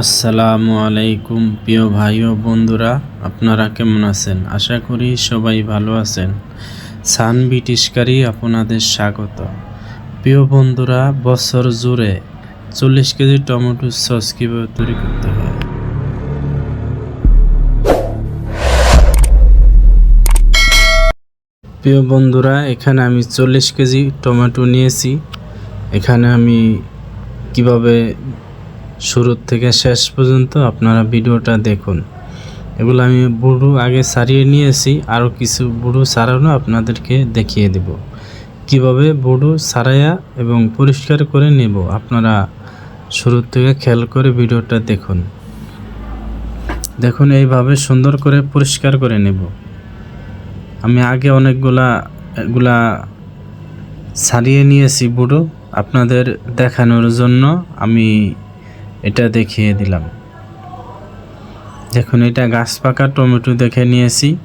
আসসালামু আলাইকুম, প্রিয় ভাই ও বন্ধুরা, আপনারা কেমন আছেন? আশা করি সবাই ভালো আছেন। সান ব্রিটিশকারী আপনাদের স্বাগত। প্রিয় বন্ধুরা, বছর জুড়ে চল্লিশ কেজি টমেটো সস কীভাবে তৈরি করতে হয়? প্রিয় বন্ধুরা, এখানে আমি চল্লিশ কেজি টমেটো নিয়েছি। এখানে আমি কীভাবে শুরুর থেকে শেষ পর্যন্ত আপনারা ভিডিওটা দেখুন। এগুলো আমি বুড়ো আগে সারিয়ে নিয়েছি, আরও কিছু বুড়ো সারানো আপনাদেরকে দেখিয়ে দেব। কীভাবে বুড়ো সারাইয়া এবং পরিষ্কার করে নেব আপনারা শুরুর থেকে খেয়াল করে ভিডিওটা দেখুন। দেখুন, এইভাবে সুন্দর করে পরিষ্কার করে নেব। আমি আগে অনেকগুলা, এগুলা সারিয়ে নিয়েছি বুড়ো। আপনাদের দেখানোর জন্য আমি এটা দেখিয়ে দিলাম। দেখুন, এটা গাছ পাকা, টমেটো দেখে নিয়েছি।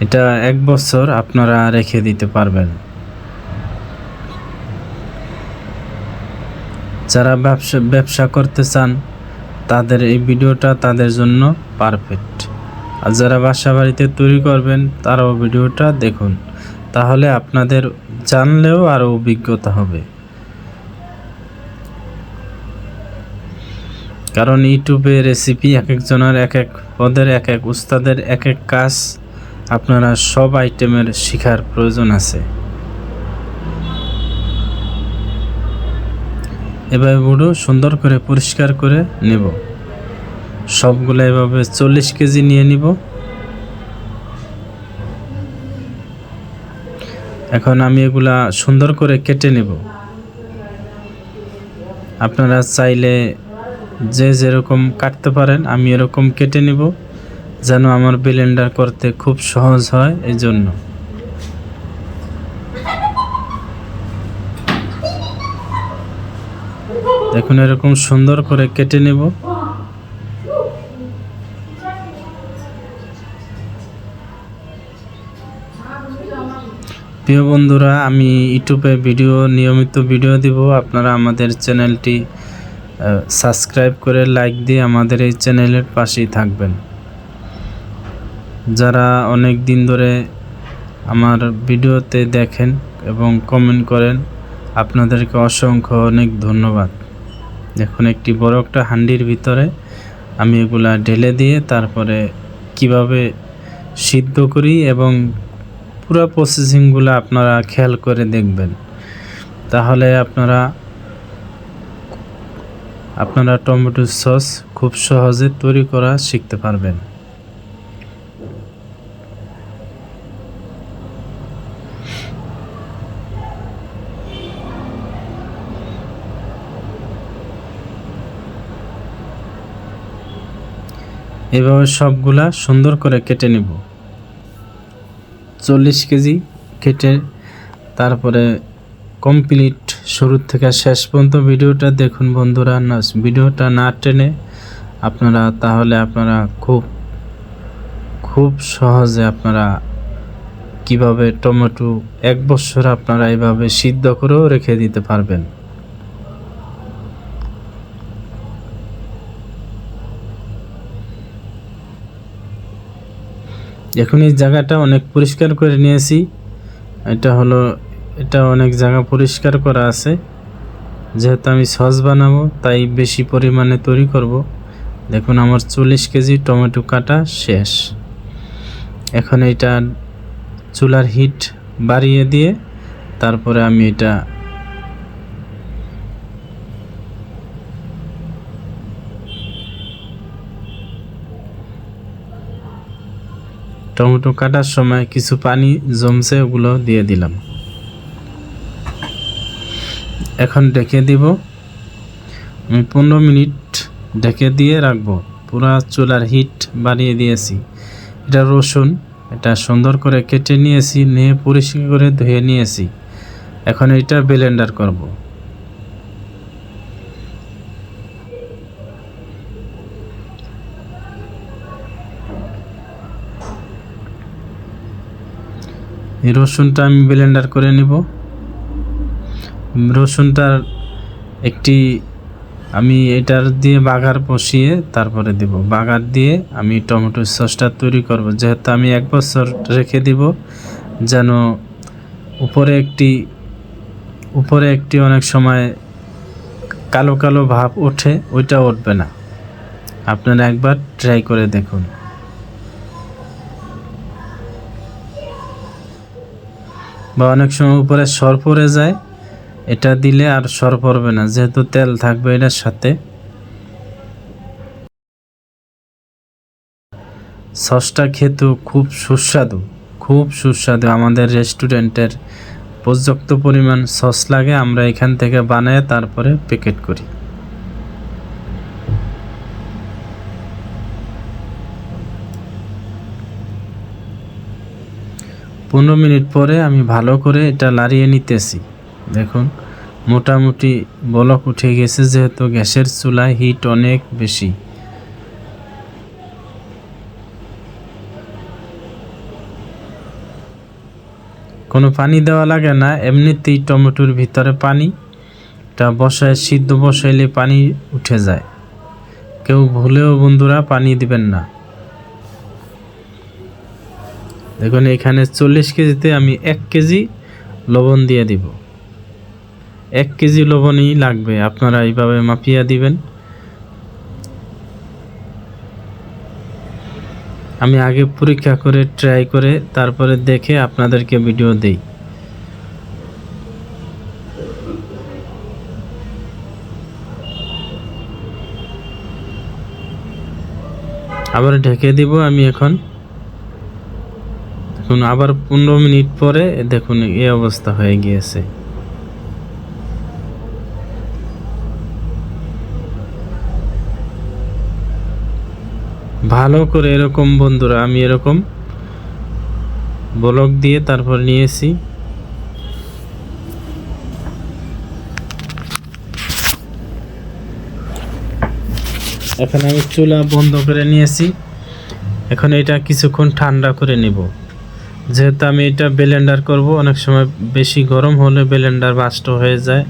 এটা এক বছর আপনারা রেখে দিতে পারবেন। যারা ব্যবসা ব্যবসা করতে চান, তাদের এই ভিডিওটা তাদের জন্য পারফেক্ট। আর যারা বাসা বাড়িতে তৈরি করবেন, তারাও ভিডিওটা দেখুন। তাহলে আপনাদের জানলেও আরও অভিজ্ঞতা হবে। কারণ ইউটিউবে রেসিপি এক একজনের এক এক পদের এক এক উস্তাদের এক এক কাজ আপনারা সব আইটেমের শেখার প্রয়োজন আছে। এভাবে বুড়ো সুন্দর করে পরিষ্কার করে নেব। সবগুলো এভাবে চল্লিশ কেজি নিয়ে নিব। এখন আমি এগুলা সুন্দর করে কেটে নেব। আপনারা চাইলে যে যেরকম কাটতে পারেন, আমি এরকম কেটে নিব যেন আমার ব্লেন্ডার করতে খুব সহজ হয় এই জন্য দেখুন, এরকম সুন্দর করে কেটে নেব। প্রিয় বন্ধুরা, আমি ইউটিউবে ভিডিও, নিয়মিত ভিডিও দিব। আপনারা আমাদের চ্যানেলটি সাবস্ক্রাইব করে লাইক দিয়ে আমাদের এই চ্যানেলের পাশেই থাকবেন। যারা অনেক দিন ধরে আমার ভিডিওতে দেখেন এবং কমেন্ট করেন, আপনাদেরকে অসংখ্য অনেক ধন্যবাদ। দেখুন, একটি বড় একটা হান্ডির ভিতরে আমি এগুলা ঢেলে দিয়ে তারপরে কীভাবে সিদ্ধ করি এবং পুরো প্রসেসিংগুলো আপনারা খেয়াল করে দেখবেন। তাহলে আপনারা আপনারা টমেটো সস খুব সহজে তৈরি করা শিখতে পারবেন। এভাবে সবগুলা সুন্দর করে কেটে নেব। চল্লিশ কেজি কেটে তারপরে কমপ্লিট শুরু থেকে শেষ পর্যন্ত ভিডিওটা দেখুন বন্ধুরা। না, ভিডিওটা না টেনে আপনারা তাহলে আপনারা খুব খুব সহজে আপনারা কীভাবে টমেটো এক বছর আপনারা এভাবে সিদ্ধ করেও রেখে দিতে পারবেন। এখন এই জায়গাটা অনেক পরিষ্কার করে নিয়েছি। এটা হলো এটা অনেক জায়গা পরিষ্কার করা আছে। যেহেতু আমি সস বানাবো, তাই বেশি পরিমাণে তৈরি করব। দেখুন, আমার চল্লিশ কেজি টমেটো কাটা শেষ। এখন এটা চুলার হিট বাড়িয়ে দিয়ে তারপরে আমি এটা টমেটো কাটার সময় কিছু পানি জমছে, ওগুলো দিয়ে দিলাম। এখন ডেকে দিব। আমি পনেরো মিনিট ঢেকে দিয়ে রাখব। পুরা চুলার হিট বাড়িয়ে দিয়েছি। এটা রসুন, এটা সুন্দর করে কেটে নিয়েছি, নিয়ে পরিষ্কার করে ধুয়ে নিয়েছি। এখন এটা ব্লেন্ডার করব। এই রসুনটা আমি ব্লেন্ডার করে নিব। রসুনটার একটি, আমি এটার দিয়ে বাগার বসিয়ে তারপরে দেব। বাগার দিয়ে আমি টমেটো সসটা তৈরি করব। যেহেতু আমি এক বছর রেখে দিব, যেন উপরে একটি উপরে একটি অনেক সময় কালো কালো ভাব ওঠে, ওইটা উঠবে না। আপনারা একবার ট্রাই করে দেখুন। বা অনেক সময় উপরে সর পড়ে যায় এটা দিলে আর সর পড়বে না, যেহেতু তেল থাকবে এটার সাথে। সসটা খেতেও খুব সুস্বাদু খুব সুস্বাদু। আমাদের রেস্টুরেন্টের পর্যাপ্ত পরিমাণ সস লাগে, আমরা এখান থেকে বানায় তারপরে প্যাকেট করি। পনেরো মিনিট পরে আমি ভালো করে এটা লাড়িয়ে নিতেছি। দেখুন, মোটামুটি বলক উঠে গেছে যেহেতু গ্যাসের চুলায় হিট অনেক বেশি। কোনো পানি দেওয়া লাগে না, এমনিতেই টমেটোর ভিতরে পানি, এটা বসায়, সিদ্ধ বসাইলে পানি উঠে যায়। কেউ ভুলেও বন্ধুরা পানি দিবেন না। দেখুন, এখানে চল্লিশ কেজিতে আমি এক কেজি লবণ দিয়ে দিব। এক কেজি লবণই লাগবে। আপনারা এইভাবে মাপিয়া দিবেন। আমি আগে পরীক্ষা করে ট্রাই করে, তারপরে দেখে আপনাদেরকে ভিডিও দেই। আবার ঢেকে দিব আমি এখন। দেখুন, আবার পনেরো মিনিট পরে দেখুন এই অবস্থা হয়ে গিয়েছে। ভালো করে এরকম বন্ধুরা, আমি এরকম ব্লক দিয়ে তারপর নিয়েছি। এখন আমি চুলা বন্ধ করে নিয়েছি। এখন এটা কিছুক্ষণ ঠান্ডা করে নেব। যেহেতু আমি এটা ব্লেন্ডার করব, অনেক সময় বেশি গরম হলে ব্লেন্ডার বাস্ট হয়ে যায়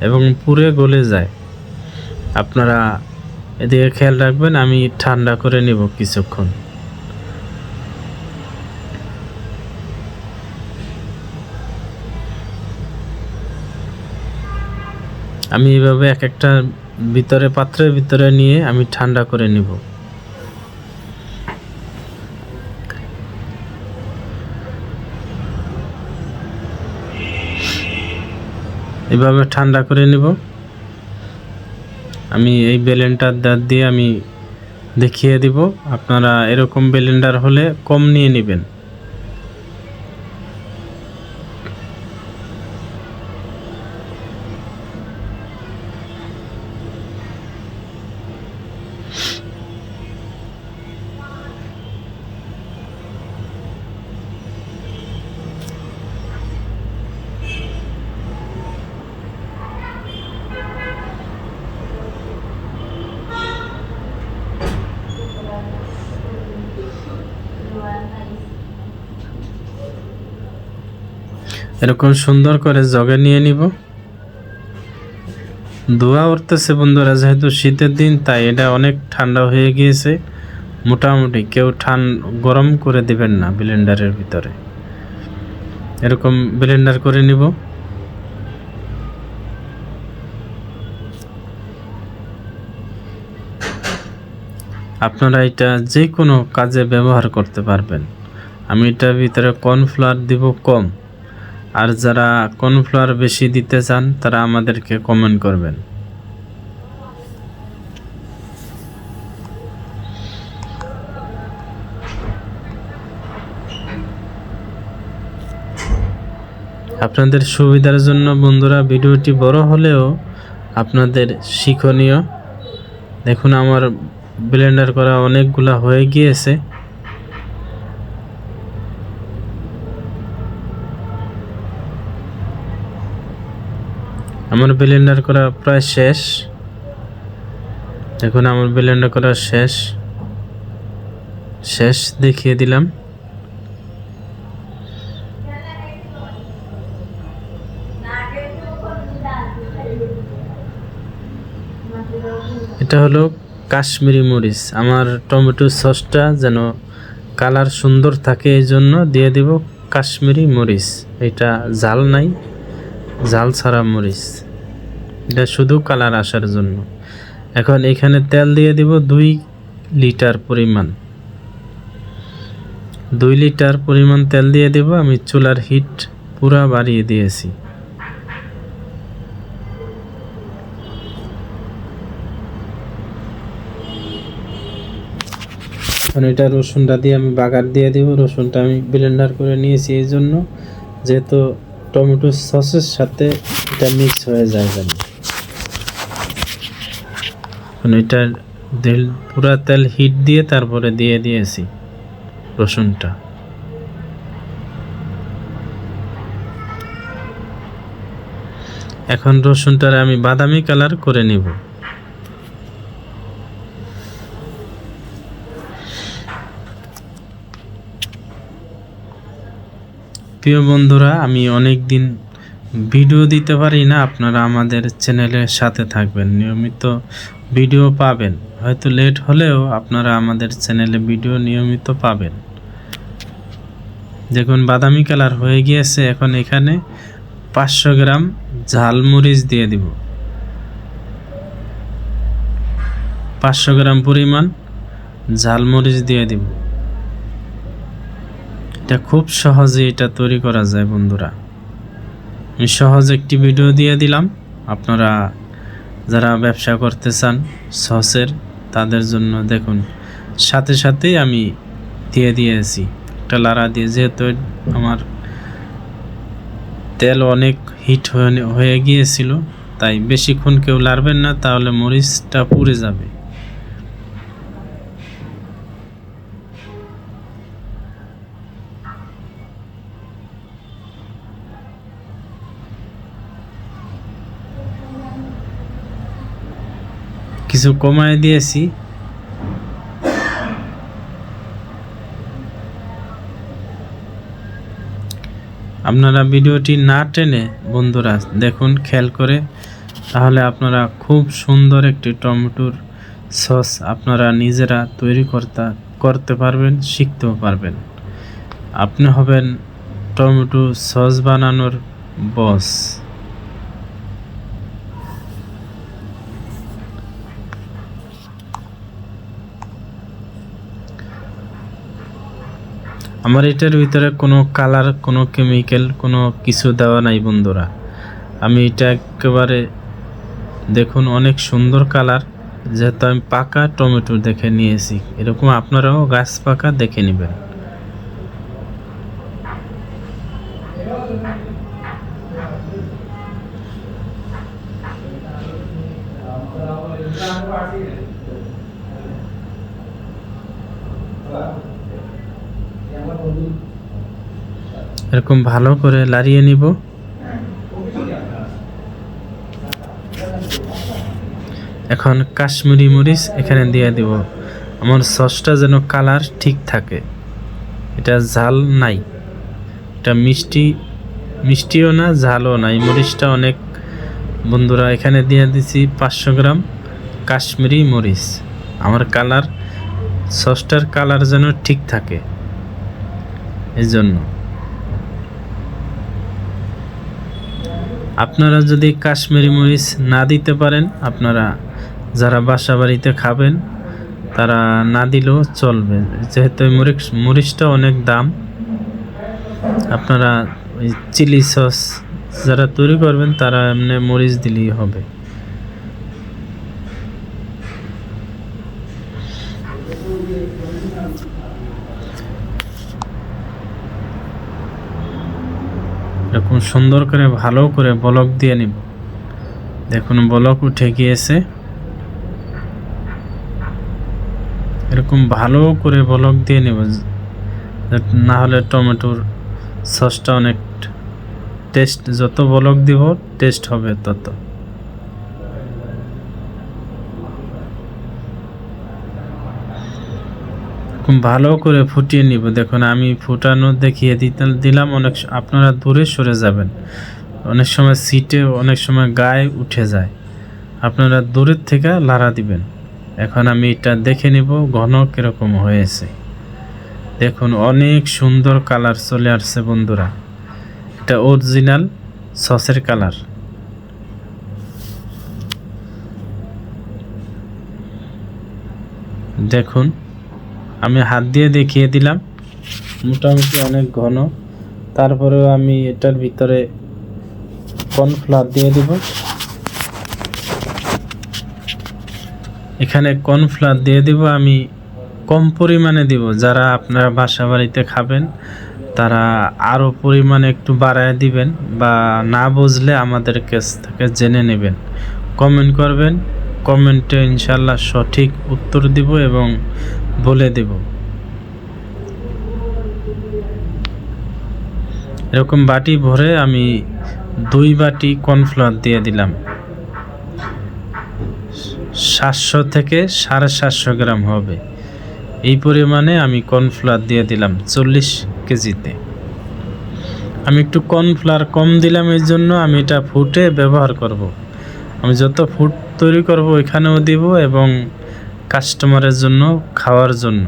এবং পুরে গলে যায়। আপনারা এদিকে খেয়াল রাখবেন, আমি ঠান্ডা করে নেব কিছুক্ষণ। আমি এভাবে এক একটা ভিতরে, পাত্রের ভিতরে নিয়ে আমি ঠান্ডা করে নিব। এভাবে ঠান্ডা করে নিব। আমি এই ব্লেন্ডার দাঁত দিয়ে আমি দেখিয়ে দিব। আপনারা এরকম ব্লেন্ডার হলে কম নিয়ে নেবেন। এরকম সুন্দর করে জগে নিয়ে নিব। ধোয়া উঠতেছে বন্ধুরা, যেহেতু শীতের দিন, তাই এটা অনেক ঠান্ডা হয়ে গিয়েছে। মোটামুটি কেউ ঠান গরম করে দিবেন না ব্লেন্ডারের ভিতরে। এরকম ব্লেন্ডার করে নিব। আপনারা এটা যে কোনো কাজে ব্যবহার করতে পারবেন। আমি এটার ভিতরে কর্নফ্লাওয়ার দিব কম। আর যারা কর্নফ্লাওয়ার বেশি দিতে চান, তারা আমাদেরকে কমেন্ট করবেন। আপনাদের সুবিধার জন্য বন্ধুরা, ভিডিওটি বড় হলেও আপনাদের শিক্ষণীয়। দেখুন, আমার ব্লেন্ডার করা অনেকগুলা হয়ে গিয়েছে। আমার ব্লেন্ডার করা প্রায় শেষ। দেখুন আমার ব্লেন্ডার করা শেষ। শেষ দেখিয়ে দিলাম। এটা হলো কাশ্মীরি মরিচ। আমার টমেটো সসটা যেন কালার সুন্দর থাকে এই জন্য দিয়ে দিব কাশ্মীরি মরিচ। এটা জাল নাই জাল ছাড়া মরিচ। এটা শুধু কালার আসার জন্য। এখন এখানে তেল দিয়ে দিব দুই লিটার পরিমাণ। দুই লিটার পরিমাণ তেল দিয়ে দেব, আমি চুলার হিট পুরা বাড়িয়ে দিয়েছি। এখন এটা রসুনটা দিয়ে আমি বাগার দিয়ে দিব, রসুনটা আমি ব্লেন্ডার করে নিয়েছি এই জন্য, যেহেতু টমেটো সসের সাথে এটা মিক্স হয়ে যায় এখন। এটা তেল, পুরা তেল হিট দিয়ে তারপরে দিয়ে দিয়েছি রসুনটা। এখন রসুনটার আমি বাদামি কালার করে নিব। প্রিয় বন্ধুরা, আমি অনেক দিন ভিডিও দিতে পারি না, আপনারা আমাদের চ্যানেলের সাথে থাকবেন, নিয়মিত ভিডিও পাবেন। হয়তো লেট হলেও আপনারা আমাদের চ্যানেলে ভিডিও নিয়মিত পাবেন। দেখুন, বাদামি কালার হয়ে গিয়েছে, এখন এখানে পাঁচশো গ্রাম ঝালমরিচ দিয়ে দিব। পাঁচশো গ্রাম পরিমাণ ঝালমরিচ দিয়ে দিব। এটা খুব সহজে এটা তৈরি করা যায়, বন্ধুরা। সহজ একটি ভিডিও দিয়ে দিলাম। আপনারা যারা ব্যবসা করতে চান সসের তাদের জন্য দেখুন। সাথে সাথেই আমি দিয়ে দিয়েছি। একটা লাড়া দিয়ে যেহেতু আমার তেল অনেক হিট হয়ে গিয়েছিল, তাই বেশিক্ষণ কেউ লাড়বেন না, তাহলে মরিচটা পুড়ে যাবে। কিছু কমায় দিয়েছি। আপনারা ভিডিওটি না টেনে বন্ধুরা দেখুন, খেয়াল করে। তাহলে আপনারা খুব সুন্দর একটি টমেটোর সস আপনারা নিজেরা তৈরি করতে করতে পারবেন, শিখতেও পারবেন। আপনি হবেন টমেটো সস বানানোর বস আমার এটার ভিতরে কোনো কালার কোনো কেমিক্যাল কোনো কিছু দেওয়া নাই বন্ধুরা। আমি এটা একেবারে, দেখুন অনেক সুন্দর কালার যেহেতু আমি পাকা টমেটো দেখে নিয়েছি। এরকম আপনারাও গাছ পাকা দেখে নেবেন। এরকম ভালো করে লাড়িয়ে নিব। এখন কাশ্মীরি মরিচ এখানে দিয়ে দিব। আমার সসটা যেন কালার ঠিক থাকে। এটা ঝাল নাই। এটা মিষ্টি, মিষ্টিও না, ঝালও নাই মরিচটা অনেক বন্ধুরা এখানে দিয়ে দিছি পাঁচশো গ্রাম কাশ্মীরি মরিচ। আমার কালার, সসটার কালার যেন ঠিক থাকে। এই জন্য। আপনারা যদি কাশ্মীরি মরিচ না দিতে পারেন, আপনারা যারা বাসা বাড়িতে খাবেন, তারা না দিলেও চলবে। যেহেতু মরিচ, মরিচটা অনেক দাম। আপনারা চিলি সস যারা তৈরি করবেন, তারা এমনি মরিচ দিলেই হবে। এরকম সুন্দর করে, ভালো করে বলক দিয়ে নিব। দেখুন, বলক উঠে গিয়েছে। এরকম ভালো করে বলক দিয়ে নেব, না হলে টমেটোর সসটা অনেক টেস্ট, যত বলক দিব, টেস্ট হবে তত। ভালো করে ফুটিয়ে নিব। দেখুন, আমি ফুটানো দেখিয়ে দিতে দিলাম, অনেক আপনারা দূরে সরে যাবেন। অনেক সময় সিটে, অনেক সময় গায়ে উঠে যায়। আপনারা দূরের থেকে লাড়া দিবেন। এখন আমি এটা দেখে নিব, ঘন কীরকম হয়েছে। দেখুন, অনেক সুন্দর কালার চলে আসছে বন্ধুরা। এটা অরিজিনাল সসের কালার। দেখুন আমি হাত দিয়ে দেখিয়ে দিলাম। মোটামুটি অনেক ঘন। তারপরেও আমি এটার ভিতরে কর্নফ্লাওয়ার দিয়ে দিব। এখানে কর্নফ্লাওয়ার দিয়ে দিব, আমি কম পরিমাণে দিব। যারা আপনারা বাসা বাড়িতে খাবেন, তারা আরও পরিমাণে একটু বাড়ায় দিবেন বা না বুঝলে আমাদের কাছ থেকে জেনে নেবেন। কমেন্ট করবেন। কমেন্টে ইনশাল্লাহ সঠিক উত্তর দিব এবং বলে দেব। এরকম বাটি ভরে আমি দুই বাটি কর্নফ্লাওয়ার দিয়ে দিলাম। সাতশো থেকে সাড়ে সাতশো গ্রাম হবে। এই পরিমাণে আমি কর্নফ্লাওয়ার দিয়ে দিলাম চল্লিশ কেজিতে। আমি একটু কর্নফ্লাওয়ার কম দিলাম এই জন্য আমি এটা ফুটে ব্যবহার করব। আমি যত ফুড তৈরি করব ওইখানেও দিব এবং কাস্টমারের জন্য, খাওয়ার জন্য।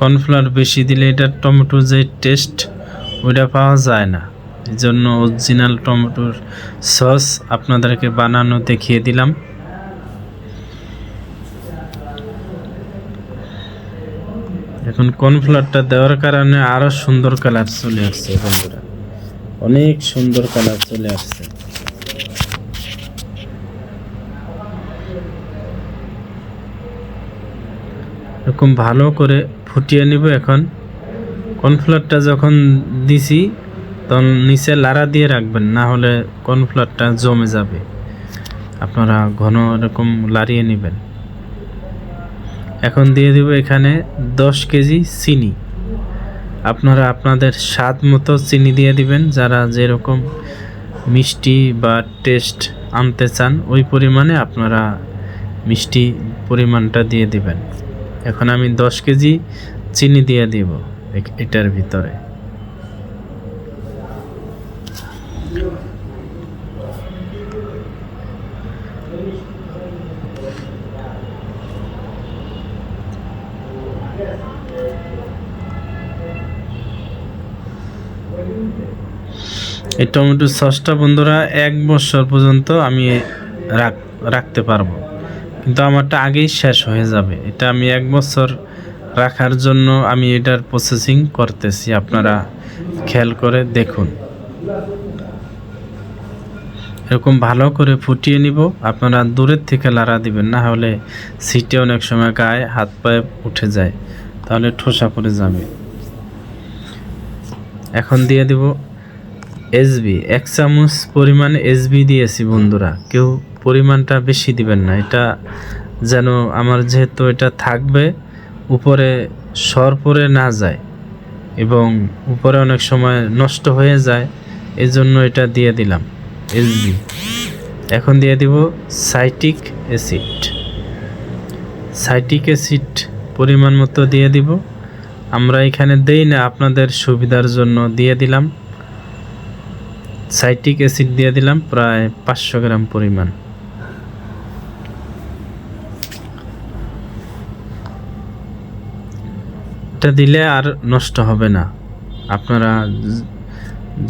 কর্নফ্লাওয়ার বেশি দিলে এটা টমেটো যে টেস্ট ওইটা পাওয়া যায় না। এই জন্য অরিজিনাল টমেটোর সস আপনাদেরকে বানানো দেখিয়ে দিলাম। এখন কর্নফ্লাওয়ারটা দেওয়ার কারণে আরও সুন্দর কালার চলে আসছে, বন্ধুরা। অনেক সুন্দর কালার চলে আসছে। এরকম ভালো করে ফুটিয়ে নিব এখন। কর্নফ্লাওয়ারটা যখন দিছি, তখন নিচে লাড়া দিয়ে রাখবেন, না হলে কর্নফ্লাওয়ারটা জমে যাবে। আপনারা ঘন এরকম লাড়িয়ে নেবেন। এখন দিয়ে দিব এখানে দশ কেজি চিনি। আপনারা আপনাদের স্বাদ মতো চিনি দিয়ে দিবেন, যারা যেরকম মিষ্টি বা টেস্ট আনতে চান, ওই পরিমাণে আপনারা মিষ্টি পরিমাণটা দিয়ে দিবেন। এখন আমি দশ কেজি চিনি দিয়ে দিব এটার ভিতরে। এই টমেটো সসটা বন্ধুরা এক বছর পর্যন্ত আমি রাখ রাখতে পারব। কিন্তু আমারটা আগেই শেষ হয়ে যাবে। এটা আমি এক বছর রাখার জন্য আমি এটার প্রসেসিং করতেছি। আপনারা খেয়াল করে দেখুন। এরকম ভালো করে ফুটিয়ে নিব। আপনারা দূরের থেকে লাড়া দিবেন, না হলে সিটে অনেক সময় গায়ে হাত পায়ে উঠে যায়। তাহলে ঠোসা পড়ে যাবে। এখন দিয়ে দিব এসবি, এক চামচ পরিমাণ এসবি দিয়েছি বন্ধুরা। কেউ পরিমাণটা বেশি দিবেন না। এটা যেন আমার যেহেতু এটা থাকবে, উপরে সর পরে না যায় এবং উপরে অনেক সময় নষ্ট হয়ে যায় এই জন্য এটা দিয়ে দিলাম এসবি। এখন দিয়ে দিব সাইটিক অ্যাসিড। সাইটিক অ্যাসিড পরিমাণ মতো দিয়ে দিব। আমরা এখানে দেই না, আপনাদের সুবিধার জন্য দিয়ে দিলাম। সাইটিক অ্যাসিড দিয়ে দিলাম প্রায় পাঁচশো গ্রাম পরিমাণ। এটা দিলে আর নষ্ট হবে না। আপনারা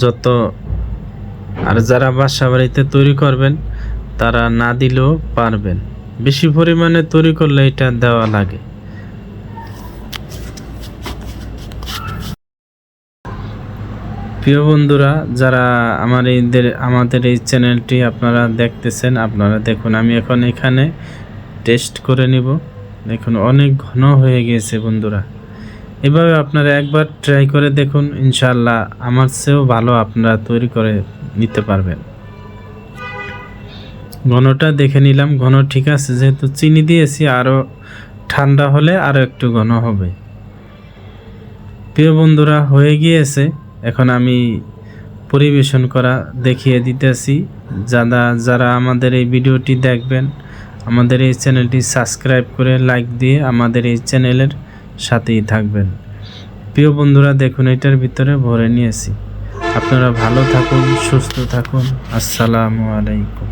যত আর যারা বাসা বাড়িতে তৈরি করবেন, তারা না দিলেও পারবেন। বেশি পরিমাণে তৈরি করলে এটা দেওয়া লাগে। প্রিয় বন্ধুরা, যারা আমার এইদের আমাদের এই চ্যানেলটি আপনারা দেখতেছেন, আপনারা দেখুন, আমি এখন এখানে টেস্ট করে নিব। দেখুন, অনেক ঘন হয়ে গিয়েছে বন্ধুরা। এভাবে আপনারা একবার ট্রাই করে দেখুন ইনশাল্লাহ আমার চেয়েও ভালো আপনারা তৈরি করে নিতে পারবেন। ঘনটা দেখে নিলাম, ঘন ঠিক আছে, যেহেতু চিনি দিয়েছি, আরও ঠান্ডা হলে আরও একটু ঘন হবে। প্রিয় বন্ধুরা, হয়ে গিয়েছে। এখন আমি পরিবেশন করা দেখিয়ে দিতেছি। যারা যারা আমাদের এই ভিডিওটি দেখবেন, আমাদের এই চ্যানেলটি সাবস্ক্রাইব করে লাইক দিয়ে আমাদের এই চ্যানেলের সাথেই থাকবেন। প্রিয় বন্ধুরা, দেখুন, এটার ভিতরে ভরে নিয়েছি। আপনারা ভালো থাকুন, সুস্থ থাকুন। আসসালামু আলাইকুম।